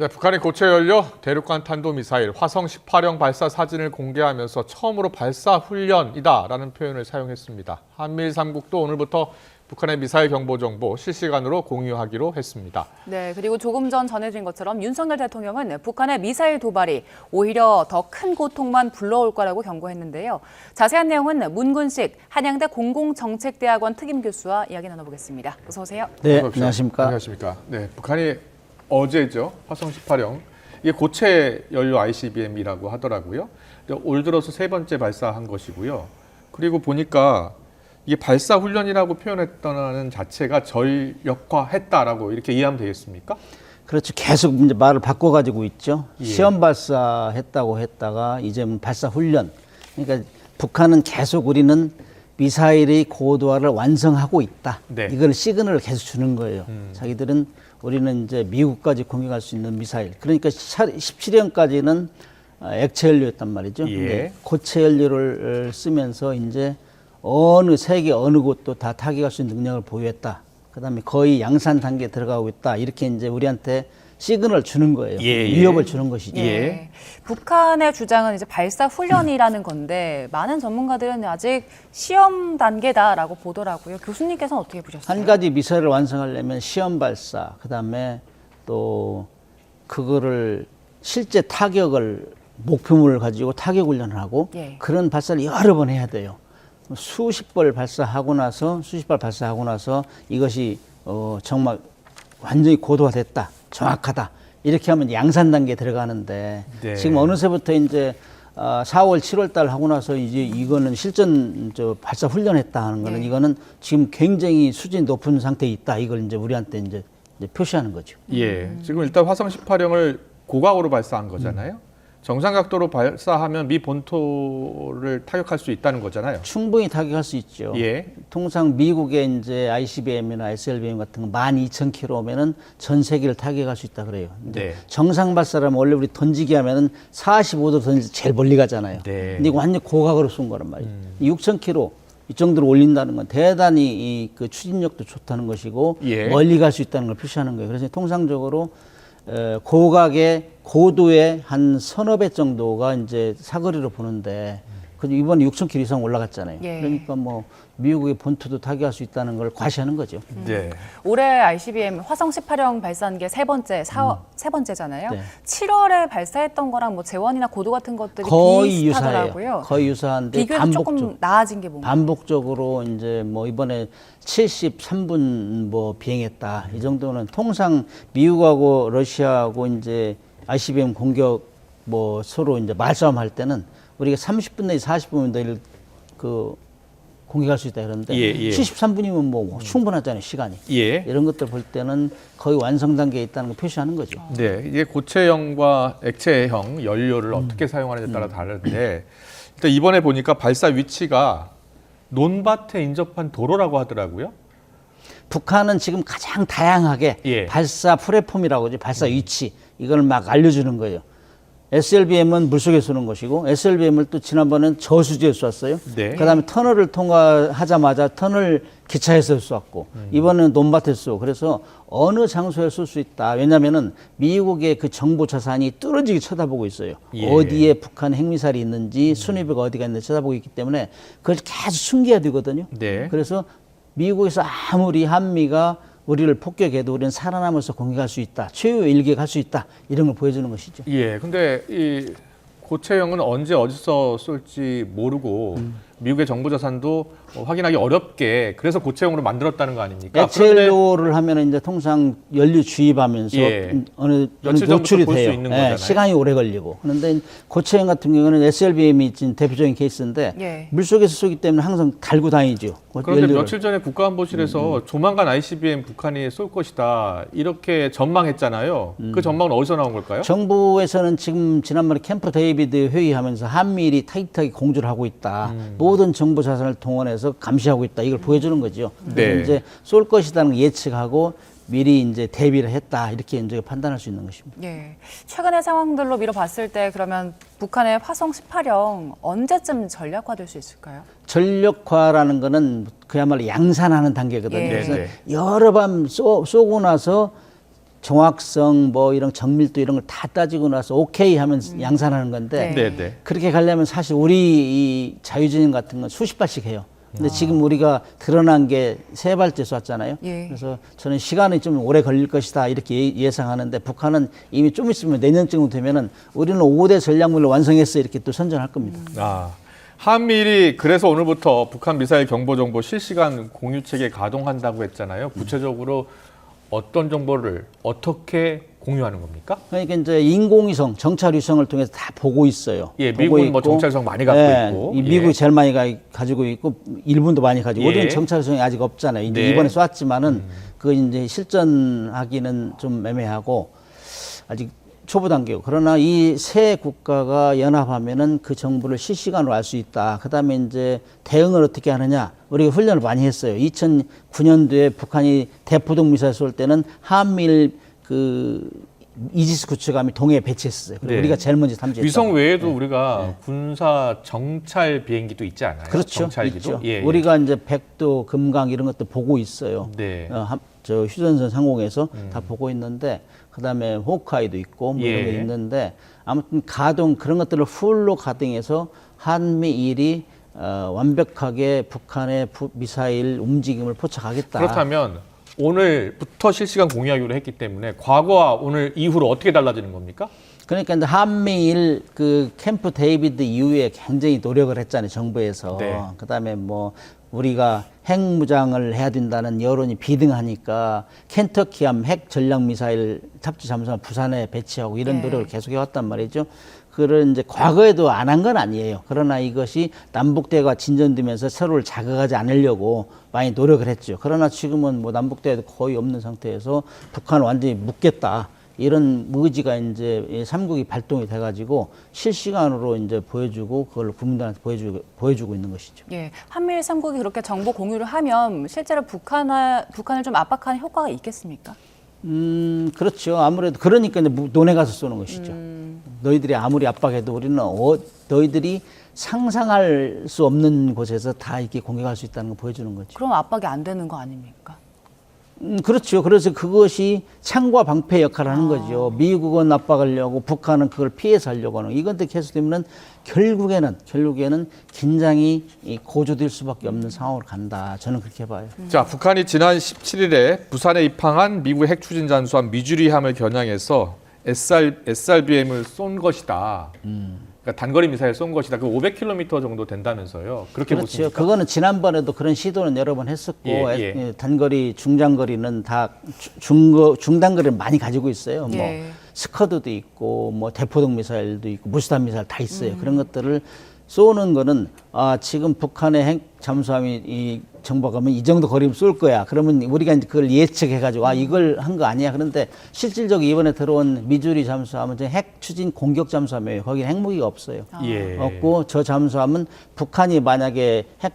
네, 북한이 고체 연료 대륙간 탄도 미사일 화성 18형 발사 사진을 공개하면서 처음으로 발사 훈련이다라는 표현을 사용했습니다. 한미일 3국도 오늘부터 북한의 미사일 경보 정보 실시간으로 공유하기로 했습니다. 네, 그리고 조금 전 전해진 것처럼 윤석열 대통령은 북한의 미사일 도발이 오히려 더 큰 고통만 불러올 거라고 경고했는데요. 자세한 내용은 문근식 한양대 공공정책대학원 특임 교수와 이야기 나눠보겠습니다. 어서 오세요. 네. 안녕하십니까. 안녕하십니까. 네, 북한이 어제죠. 화성 18형. 이게 고체 연료 ICBM이라고 하더라고요. 올 들어서 세 번째 발사한 것이고요. 그리고 보니까 이게 발사 훈련이라고 표현했다는 자체가 전력화했다라고 이렇게 이해하면 되겠습니까? 그렇죠. 계속 이제 말을 바꿔가지고 있죠. 예. 시험 발사했다고 했다가 이제는 발사 훈련. 그러니까 북한은 계속 우리는 미사일의 고도화를 완성하고 있다. 네. 이걸 시그널을 계속 주는 거예요. 음. 자기들은 우리는 이제 미국까지 공격할 수 있는 미사일. 그러니까 17년까지는 액체 연료였단 말이죠. 예. 근데 고체 연료를 어, 쓰면서 이제 어느 세계 어느 곳도 다 타격할 수 있는 능력을 보유했다. 그다음에 거의 양산 단계에 들어가고 있다. 이렇게 이제 우리한테 시그널을 주는 거예요. 예, 예. 위협을 주는 것이죠. 예. 북한의 주장은 이제 발사 훈련이라는 건데 많은 전문가들은 아직 시험 단계다라고 보더라고요. 교수님께서는 어떻게 보셨어요? 한 가지 미사일을 완성하려면 시험 발사, 그다음에 또 그거를 실제 타격을 목표물을 가지고 타격 훈련을 하고 예. 그런 발사를 여러 번 해야 돼요. 수십 벌 발사하고 나서 수십 발 발사하고 나서 이것이 어 정말 완전히 고도화됐다, 정확하다 이렇게 하면 양산 단계에 들어가는데 네. 지금 어느새부터 이제 아, 4월, 7월 달 하고 나서 이제 이거는 실전 저 발사 훈련했다 하는 거는 네. 이거는 지금 굉장히 수준이 높은 상태에 있다. 이걸 이제 우리한테 이제, 이제 표시하는 거죠. 예. 지금 일단 화성 18형을 고각으로 발사한 거잖아요. 정상 각도로 발사하면 미 본토를 타격할 수 있다는 거잖아요. 충분히 타격할 수 있죠. 예. 통상 미국의 이제 ICBM이나 SLBM 같은 거 12,000km면은 전 세계를 타격할 수 있다 그래요. 근데 네. 정상 발사라면 원래 우리 던지기 하면은 45도 던지 제일 멀리 가잖아요. 네. 음. 근데 이거 완전 고각으로 쏜 거란 말이에요. 6,000km 이 정도로 올린다는 건 대단히 이 그 추진력도 좋다는 것이고 예. 멀리 갈 수 있다는 걸 표시하는 거예요. 그래서 통상적으로 에, 고각의 고도의 한 서너 배 정도가 이제 사거리로 보는데 그 이번에 6,000km 이상 올라갔잖아요. 예. 그러니까 뭐 미국의 본토도 타격할 수 있다는 걸 과시하는 거죠. 네. 올해 ICBM 화성 18형 발사한 게 세 번째, 사, 세 번째잖아요. 네. 7월에 발사했던 거랑 뭐 재원이나 고도 같은 것들이 거의 비슷하더라고요. 유사해요. 거의 유사한데 비교해서 반복적 조금 나아진 게 뭔가? 반복적으로 이제 뭐 이번에 73분 뭐 비행했다. 이 정도는 통상 미국하고 러시아하고 이제 ICBM 공격 뭐 서로 이제 말싸움 할 때는 우리가 30분 내지 40분 내를 그 공격할 수 있다 그러는데 예, 예. 73분이면 뭐 충분하잖아요, 시간이. 예. 이런 것들 볼 때는 거의 완성 단계에 있다는 걸 표시하는 거죠. 네, 이게 고체형과 액체형 연료를 어떻게 사용하느냐에 따라 다른데 일단 이번에 보니까 발사 위치가 논밭에 인접한 도로라고 하더라고요. 북한은 지금 가장 다양하게 예. 발사 플랫폼이라고 하죠. 발사 위치 이걸 막 알려주는 거예요. SLBM은 물속에 쏘는 것이고 SLBM을 또 지난번엔 저수지에 쐈어요. 네. 그다음에 터널을 통과하자마자 터널 기차에서 쐈고 음. 이번에는 논밭에 쏘. 그래서 어느 장소에 쏠 수 있다. 왜냐하면은 미국의 그 정보 자산이 뚫어지게 쳐다보고 있어요. 예. 음. 어디에 북한 핵미사일이 있는지 순위배가 어디가 있는지 쳐다보고 있기 때문에 그걸 계속 숨겨야 되거든요. 네. 그래서 미국에서 아무리 한미가 우리를 폭격해도 우리는 살아남아서 공격할 수 있다. 최후 일격할 수 있다. 이런 걸 보여주는 것이죠. 예, 근데 이 고체형은 언제 어디서 쏠지 모르고 미국의 정보 자산도 어, 확인하기 어렵게 그래서 고체형으로 만들었다는 거 아닙니까? 연료를 하면 이제 통상 연료 주입하면서 예. 어느 어느 며칠 노출이 볼수 돼요. 있는 예, 거잖아요. 시간이 오래 걸리고. 그런데 고체형 같은 경우는 SLBM이 지금 대표적인 케이스인데 예. 물 속에서 쏘기 때문에 항상 달고 다니죠. 그런데 연료를. 며칠 전에 국가안보실에서 조만간 ICBM 북한이 쏠 것이다 이렇게 전망했잖아요. 그 전망은 어디서 나온 걸까요? 정부에서는 지금 지난번에 캠프 데이비드 회의하면서 한미일이 타이트하게 공조를 하고 있다. 음. 모든 정보 자산을 동원해서 감시하고 있다. 이걸 보여주는 거죠. 네. 이제 쏠 것이라는 걸 예측하고 미리 이제 대비를 했다. 이렇게 이제 판단할 수 있는 것입니다. 예. 최근의 상황들로 미뤄봤을 때 그러면 북한의 화성 18형 언제쯤 전략화될 수 있을까요? 전력화라는 거는 그야말로 양산하는 단계거든요. 예. 그래서 네, 여러 번 쏘, 쏘고 나서 정확성 뭐 이런 정밀도 이런 걸 다 따지고 나서 오케이 하면 양산하는 건데 네. 네, 네. 그렇게 가려면 사실 우리 이 자유진영 같은 건 수십 발씩 해요. 근데 지금 우리가 드러난 게 세 발째 쐈잖아요. 예. 그래서 저는 시간이 좀 오래 걸릴 것이다 이렇게 예- 예상하는데 북한은 이미 좀 있으면 내년쯤 되면은 우리는 5대 전략물을 완성했어 이렇게 또 선전할 겁니다. 아, 한미일이 그래서 오늘부터 북한 미사일 경보 정보 실시간 공유 체계 가동한다고 했잖아요. 구체적으로 어떤 정보를 어떻게 공유하는 겁니까? 그러니까 이제 인공위성, 정찰위성을 통해서 다 보고 있어요. 예, 보고 미국은 뭐 있고, 정찰위성 많이 갖고 예, 있고. 이 예. 미국이 제일 많이 가, 가지고 있고 일본도 많이 가지고 예. 우리는 정찰위성이 아직 없잖아요. 이제 네. 이번에 쐈지만은 그 이제 실전하기는 좀 애매하고 아직 초보 단계고 그러나 이 세 국가가 연합하면은 그 정보를 실시간으로 알 수 있다. 그다음에 이제 대응을 어떻게 하느냐. 우리가 훈련을 많이 했어요. 2009년도에 북한이 대포동 미사일 쏠 때는 한미일 그 이지스 구축함이 동해에 배치했어요. 그리고 네. 우리가 제일 먼저 탐지했다. 위성 외에도 우리가 군사 정찰 비행기도 있지 않아요? 그렇죠. 정찰기도. 있죠. 예, 예. 우리가 이제 백도, 금강 이런 것도 보고 있어요. 네. 음. 어, 함- 저 휴전선 상공에서 다 보고 있는데 그다음에 호크아이도 있고 뭐 이런 예. 게 있는데 아무튼 가동 그런 것들을 풀로 가동해서 한미일이 어, 완벽하게 북한의 부- 미사일 움직임을 포착하겠다. 그렇다면 오늘부터 실시간 공유하기로 했기 때문에 과거와 오늘 이후로 어떻게 달라지는 겁니까? 그러니까 이제 한미일 그 캠프 데이비드 이후에 굉장히 노력을 했잖아요 정부에서 네. 그다음에 뭐 우리가 핵무장을 해야 된다는 여론이 비등하니까 켄터키함 핵 전략 미사일 탑재 잠수함 부산에 배치하고 이런 네. 노력을 계속해 왔단 말이죠. 그런 이제 과거에도 안 한 건 아니에요. 그러나 이것이 남북대가 진전되면서 서로를 자극하지 않으려고 많이 노력을 했죠. 그러나 지금은 뭐 남북대도 거의 없는 상태에서 북한을 완전히 묶겠다. 이런 의지가 이제 이 삼국이 발동이 돼가지고 실시간으로 이제 보여주고 그걸 국민들한테 보여주고 보여주고 있는 것이죠. 예, 한미일 삼국이 그렇게 정보 공유를 하면 실제로 북한 북한을 좀 압박하는 효과가 있겠습니까? 음 그렇죠. 아무래도 그러니까 이제 무- 논에 가서 쏘는 것이죠. 너희들이 아무리 압박해도 우리는 어, 너희들이 상상할 수 없는 곳에서 다 이렇게 공격할 수 있다는 걸 보여주는 거죠. 그럼 압박이 안 되는 거 아닙니까? 음, 그렇죠. 그래서 그것이 창과 방패 역할을 하는 거죠. 미국은 압박하려고 북한은 그걸 피해서 하려고 하는. 이건데 계속되면은 결국에는 결국에는 긴장이 이 고조될 수밖에 없는 상황으로 간다. 저는 그렇게 봐요. 자, 북한이 지난 17일에 부산에 입항한 미국 핵 추진 잠수함 미주리함을 겨냥해서 SR, SRBM을 쏜 것이다. 그러니까 단거리 미사일 쏜 것이다. 그 500km 정도 된다면서요. 그렇게 그렇죠. 보십니까? 그거는 지난번에도 그런 시도는 여러 번 했었고 예, 에- 예. 예, 단거리, 중장거리는 다 주- 중거 중단거리를 많이 가지고 있어요. 뭐 예. 스커드도 있고 뭐 대포동 미사일도 있고 무수단 미사일 다 있어요. 그런 것들을 쏘는 거는 아 지금 북한의 핵 잠수함이 이 정보가 가면 이 정도 거리면 쏠 거야. 그러면 우리가 이제 그걸 예측해 가지고 아 이걸 한 거 아니야. 그런데 실질적으로 이번에 들어온 미주리 잠수함은 핵 추진 공격 잠수함이에요. 거기는 핵무기가 없어요. 예. 없고 저 잠수함은 북한이 만약에 핵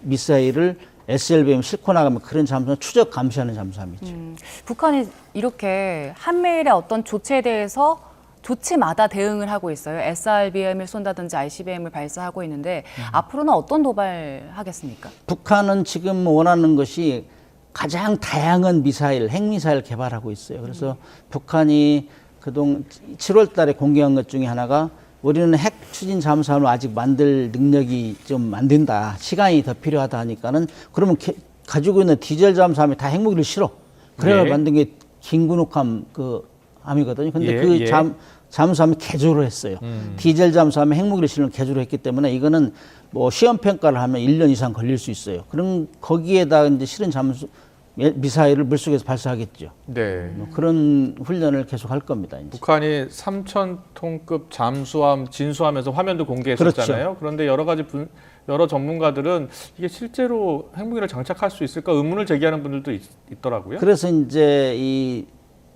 미사일을 SLBM 싣고 나가면 그런 잠수함 추적 감시하는 잠수함이죠. 음, 북한이 이렇게 한미일의 어떤 조치에 대해서 조치마다 대응을 하고 있어요. SRBM을 쏜다든지 ICBM을 발사하고 있는데 앞으로는 어떤 도발하겠습니까? 북한은 지금 원하는 것이 가장 다양한 미사일, 핵미사일 개발하고 있어요. 그래서 북한이 그동 7월 달에 공개한 것 중에 하나가 우리는 핵 추진 잠수함을 아직 만들 능력이 좀 안 된다. 시간이 더 필요하다 하니까는 그러면 개- 가지고 있는 디젤 잠수함이 다 핵무기를 실어. 그래야 네. 만든 게 김군옥함 그 함이거든요. 근데 예, 그 예. 잠, 잠수함이 개조를 했어요. 디젤 잠수함에 핵무기를 실는 개조를 했기 때문에 이거는 뭐 시험 평가를 하면 1년 이상 걸릴 수 있어요. 그럼 거기에다 이제 실은 잠수 예, 미사일을 물속에서 발사하겠죠. 네. 뭐 그런 훈련을 계속 할 겁니다. 이제. 북한이 3,000톤급 잠수함 진수하면서 화면도 공개했었잖아요. 그렇죠. 그런데 여러 가지 분, 여러 전문가들은 이게 실제로 핵무기를 장착할 수 있을까 의문을 제기하는 분들도 있, 더라고요 그래서 이제 이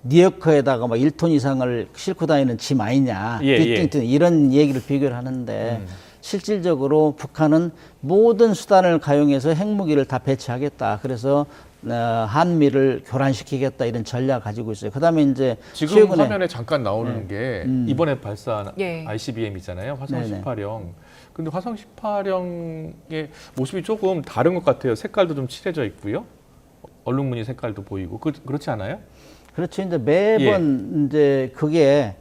니어커에다가 막 1톤 이상을 싣고 다니는 짐 아니냐 예, 띠띵띠 이런 얘기를 비교를 하는데 실질적으로 북한은 모든 수단을 가용해서 핵무기를 다 배치하겠다. 그래서 어, 한미를 교란시키겠다 이런 전략 가지고 있어요. 그다음에 이제 지금 최근에 네. 음. 화면에 잠깐 나오는 게 이번에 발사한 예. ICBM이잖아요. 화성 네네. 18형. 근데 화성 18형의 모습이 조금 다른 것 같아요. 색깔도 좀 칠해져 있고요. 얼룩무늬 색깔도 보이고 그, 그렇지 않아요? 그렇죠. 이제 매번 이제 그게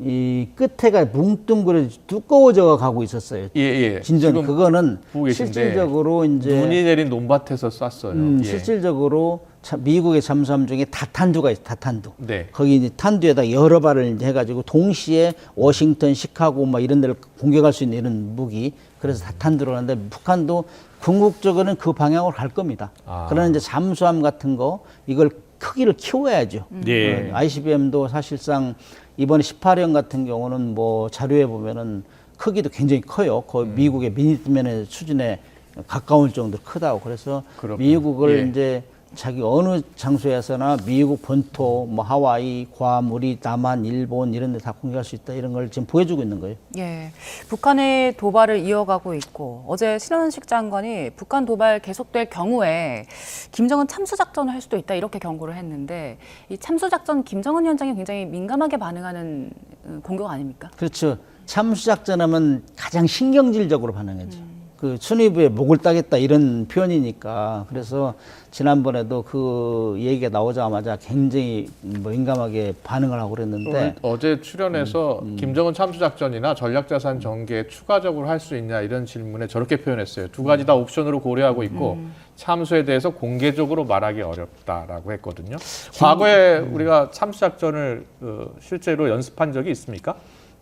이 끝에가 뭉뚱그려 두꺼워져 가고 있었어요. 예, 예. 진전 그거는 실질적으로 이제 눈이 내린 논밭에서 쐈어요. 음, 예. 실질적으로 참 미국의 잠수함 중에 다탄두가 있어요. 다탄두. 네. 거기 이제 탄두에다 여러 발을 이제 해가지고 동시에 워싱턴, 시카고 막 이런 데를 공격할 수 있는 이런 무기. 그래서 다탄두로 하는데 북한도 궁극적으로는 그 방향으로 갈 겁니다. 아. 그러나 이제 잠수함 같은 거 이걸 크기를 키워야죠. 예. 어, ICBM도 사실상 이번에 18형 같은 경우는 뭐 자료에 보면은 크기도 굉장히 커요. 거의 음. 미국의 미니트맨의 수준에 가까울 정도로 크다고. 그래서 그렇군요. 미국을 예. 이제 자기 어느 장소에서나 미국 본토, 뭐 하와이, 괌, 우리 남한, 일본 이런 데 다 공격할 수 있다 이런 걸 지금 보여주고 있는 거예요. 예, 북한의 도발을 이어가고 있고 어제 신원식 장관이 북한 도발 계속될 경우에 김정은 참수 작전을 할 수도 있다 이렇게 경고를 했는데 이 참수 작전 김정은 위원장이 굉장히 민감하게 반응하는 음, 공격 아닙니까? 그렇죠. 참수 작전하면 가장 신경질적으로 반응했죠. 그 순위부에 목을 따겠다 이런 표현이니까 그래서 지난번에도 그 얘기가 나오자마자 굉장히 뭐 민감하게 반응을 하고 그랬는데 오늘 어제 출연해서 음, 김정은 참수 작전이나 전략 자산 전개 추가적으로 할 수 있냐 이런 질문에 저렇게 표현했어요. 두 가지 다 옵션으로 고려하고 있고 참수에 대해서 공개적으로 말하기 어렵다라고 했거든요. 과거에 우리가 참수 작전을 어, 실제로 연습한 적이 있습니까?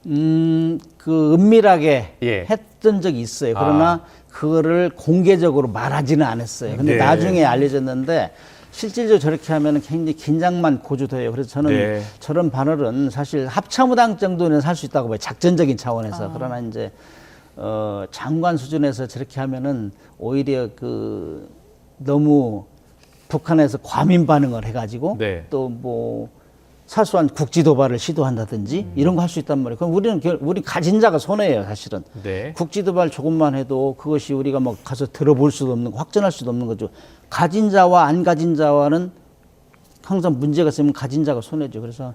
음, 그 은밀하게 예. 했던 적이 있어요. 그러나 그거를 공개적으로 말하지는 않았어요. 근데 네. 나중에 알려졌는데 실질적으로 저렇게 하면 굉장히 긴장만 고조돼요. 그래서 저는 네. 저런 반응은 사실 합참의당 정도는 살 수 있다고 봐요. 작전적인 차원에서. 그러나 이제 어, 장관 수준에서 저렇게 하면은 오히려 그 너무 북한에서 과민 반응을 해가지고 네. 또뭐 사소한 국지 도발을 시도한다든지 이런 거 할 수 있단 말이에요. 그럼 우리는 결- 우리 가진 자가 손해예요, 사실은. 네. 국지 도발 조금만 해도 그것이 우리가 뭐 가서 들어볼 수도 없는 거, 확전할 수도 없는 거죠. 가진 자와 안 가진 자와는 항상 문제가 있으면 가진 자가 손해죠. 그래서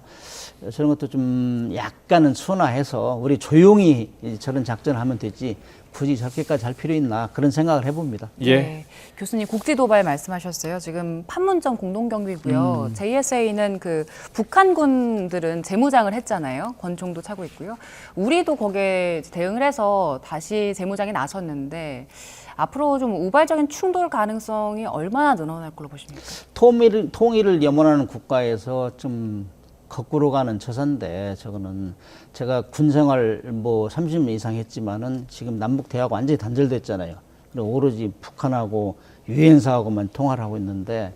저런 것도 좀 약간은 순화해서 우리 조용히 저런 작전을 하면 되지 굳이 저렇게까지 할 필요 있나 그런 생각을 해봅니다. 예. 네. 교수님 국지 도발 말씀하셨어요. 지금 판문점 공동 경비고요. JSA는 그 북한군들은 재무장을 했잖아요. 권총도 차고 있고요. 우리도 거기에 대응을 해서 다시 재무장에 나섰는데 앞으로 좀 우발적인 충돌 가능성이 얼마나 늘어날 걸로 보십니까? 통일을, 통일을 염원하는 국가에서 좀 거꾸로 가는 처사인데 저거는 제가 군 생활 뭐 30년 이상 했지만은 지금 남북 대화가 완전히 단절됐잖아요. 오로지 북한하고 유엔사하고만 통화를 하고 있는데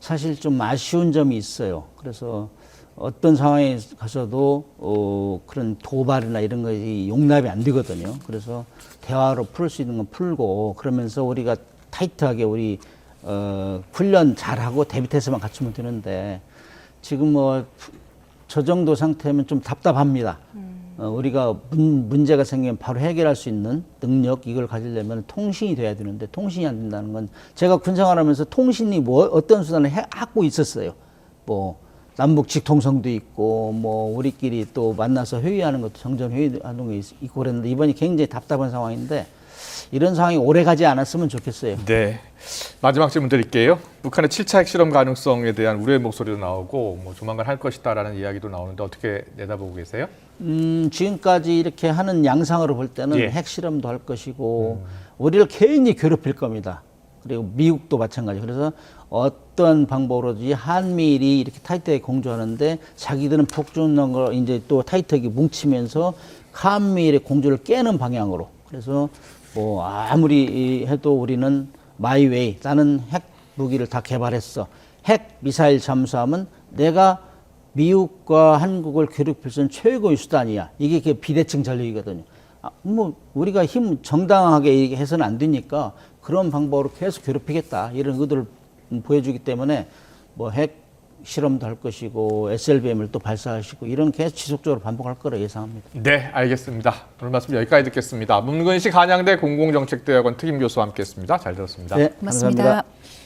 사실 좀 아쉬운 점이 있어요. 그래서 어떤 상황에 가서도 어, 그런 도발이나 이런 것이 용납이 안 되거든요. 그래서 대화로 풀 수 있는 건 풀고 그러면서 우리가 타이트하게 우리 어, 훈련 잘하고 대비 태세만 갖추면 되는데 지금 뭐 저 정도 상태면 좀 답답합니다. 어, 우리가 문, 문제가 생기면 바로 해결할 수 있는 능력 이걸 가지려면 통신이 돼야 되는데 통신이 안 된다는 건 제가 군 생활하면서 통신이 뭐 어떤 수단을 해, 하고 있었어요. 뭐 남북 직통성도 있고 뭐 우리끼리 또 만나서 회의하는 것도 정전 회의하는 게 있- 있고 그랬는데 이번이 굉장히 답답한 상황인데 이런 상황이 오래 가지 않았으면 좋겠어요. 네. 마지막 질문 드릴게요. 북한의 7차 핵실험 가능성에 대한 우려의 목소리도 나오고 뭐 조만간 할 것이다라는 이야기도 나오는데 어떻게 내다보고 계세요? 음, 지금까지 이렇게 하는 양상으로 볼 때는 예. 핵실험도 할 것이고 우리를 괜히 괴롭힐 겁니다. 그리고 미국도 마찬가지. 그래서 어떤 방법으로든지 한미일이 이렇게 타이트하게 공조하는데 자기들은 북중런 걸 이제 또 타이트하게 뭉치면서 한미일의 공조를 깨는 방향으로. 그래서 뭐 아무리 해도 우리는 마이웨이 나는 핵 무기를 다 개발했어. 핵 미사일 잠수함은 내가 미국과 한국을 괴롭힐 수 있는 최고의 수단이야. 이게 그 비대칭 전략이거든요. 아, 뭐 우리가 힘 정당하게 해서는 안 되니까 그런 방법으로 계속 괴롭히겠다 이런 의도를 음, 보여주기 때문에 뭐핵 실험도 할 것이고 SLBM을 또 발사하시고 이런 계속 지속적으로 반복할 거라 예상합니다. 네, 알겠습니다. 오늘 말씀 여기까지 듣겠습니다. 문근식 한양대 공공정책대학원 특임 교수와 함께했습니다. 잘 들었습니다. 네, 고맙습니다. 감사합니다.